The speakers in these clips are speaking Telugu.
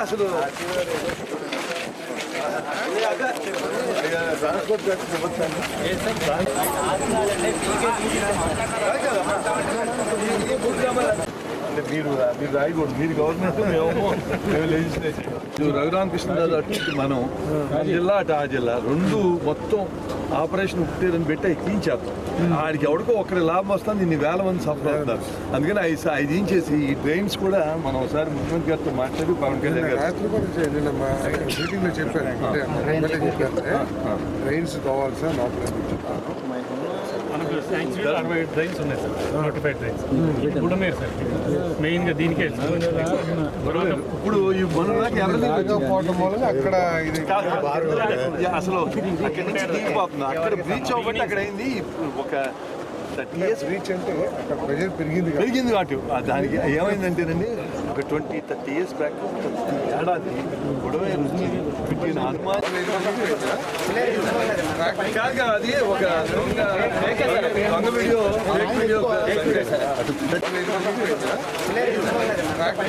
అసలు. అంటే మీరు మీరు రాయకూడదు. మీరు గవర్నమెంట్ మేము మేము. ఇప్పుడు రఘురామకృష్ణరాజు అటు మనం ఆ జిల్లా అటు ఆ జిల్లా రెండు మొత్తం ఆపరేషన్ ఉట్టేదని పెట్టి అవి తీయించారు ఆడికి ఎవడికో ఒకరి లాభం వస్తుంది ఇన్ని వేల మంది సఫర్ అవుతున్నారు. అందుకని అవి అవి తీయించేసి ఈ ట్రైన్స్ కూడా మనం ఒకసారి ముఖ్యమంత్రి గారితో మాట్లాడి పవన్ కళ్యాణ్ గారు చెప్పాను. ట్రైన్స్ కావాలి సార్ లోపల యాక్చువల్లీ అరవై ట్రైన్స్ ఉన్నాయి sir notified trains Budameru sir మెయిన్గా దీనికే బుడమేరు ఇప్పుడు ఈ అక్కడ ఇది అసలు అక్కడి నుంచి దిగిపోతుంది అక్కడ బ్రీచ్ అవ్వబట్టి అక్కడ అయింది ఒక థర్టీ ఇయర్స్ రీచ్ అంటే అక్కడ ప్రెజర్ పెరిగింది. పెరిగింది కాబట్టి దానికి ఏమైందంటేనండి ఒక ట్వంటీ థర్టీ ఇయర్స్ బ్యాక్ ఏడాది గొడవ కాదు అది ఒక దొంగ దొంగ వీడియో ఫేక్ వీడియో కాదు.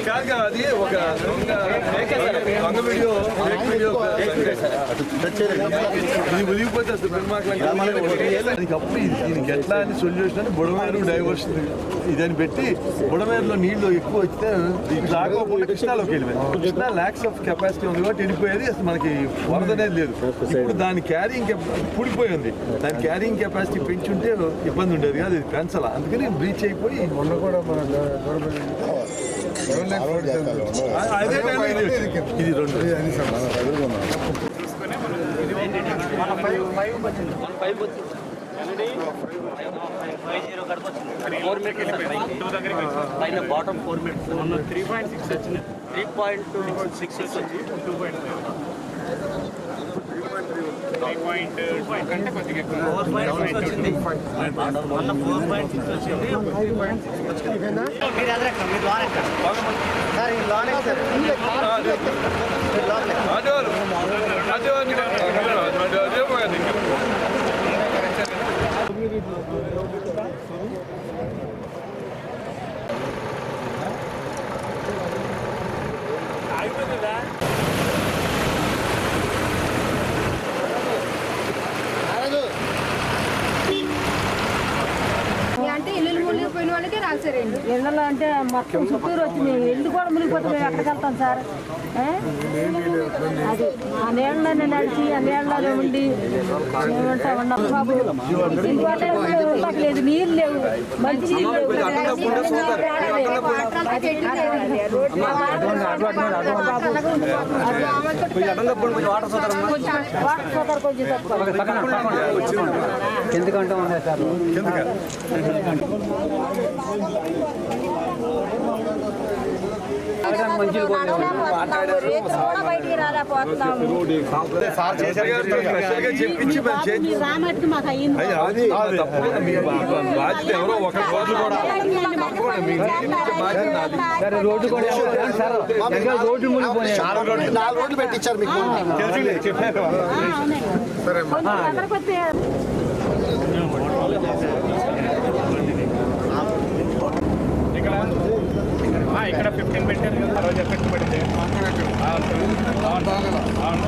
కాదు, అది ఒక దొంగ దొంగ వీడియో ఫేక్ వీడియో ఇది అప్పుడు దీనికి ఎట్లా అని సొల్యూషన్ అని బుడమేరు డైవర్షన్. ఇదని పెట్టి బుడమేరులో నీళ్ళు ఎక్కువ వచ్చితే ఇది రాకపోతే కృష్ణాలోకి వెళ్ళిపోయింది కృష్ణా ల్యాక్స్ ఆఫ్ కెపాసిటీ ఉంది కాబట్టి వెళ్ళిపోయేది అసలు మనకి వరద అనేది లేదు. ఇప్పుడు దాని క్యారింగ్ పుడిపోయింది దాని క్యారింగ్ కెపాసిటీ పెంచుంటే ఇబ్బంది ఉండేది కాదు ఇది పెంచాల. అందుకని బ్రీచ్ అయిపోయి మొన్న కూడా మన అదే ఇది. రెండు. మనం ఎదుర్కొన్నాం. ఫోర్ మీటర్స్ సార్ పైకి. పైన బాటమ్ ఫోర్ మీటర్స్ మొన్న త్రీ పాయింట్ సిక్స్ వచ్చింది త్రీ పాయింట్ సిక్స్ వచ్చి టూ పాయింట్ త్రీ పాయింట్ కంటే కొద్దిగా ఎక్కువ ఫోర్ పాయింట్ సిక్స్ వచ్చింది మొన్న ఫోర్ పాయింట్ సిక్స్ వచ్చింది త్రీ పాయింట్ సిక్స్ వచ్చింది మీరు ఎదరెక్కడ మీరు లోన్ ఎక్కడ సార్ ఈ లోన్ సార్ ఎండలో అంటే మొత్తం చుట్టూరు వచ్చింది ఇల్లు కూడా మునిగిపోతే ఎక్కడికి వెళ్తాం సార్? అది ఆ నీళ్ళలోనే నడిచి ఆ నీళ్ళలోనే ఉండి ఉండట్లేదు నీళ్ళు లేవు మంచి నీళ్ళు లేవు వాటర్ సోదరు మీ ఇంటి బాధ్యత నాది రోడ్డు కూడా సార్ రోడ్డు మునిగిపోయినాయి నాలుగు రోడ్లు పెట్టించారు మీకు సరే కొంచెం ఎక్కడికి వస్తే ఇక్కడ ఇక్కడ ఫిఫ్టీన్ పెట్టారు కదా రోజు ఎఫెక్ట్ పడింది అవును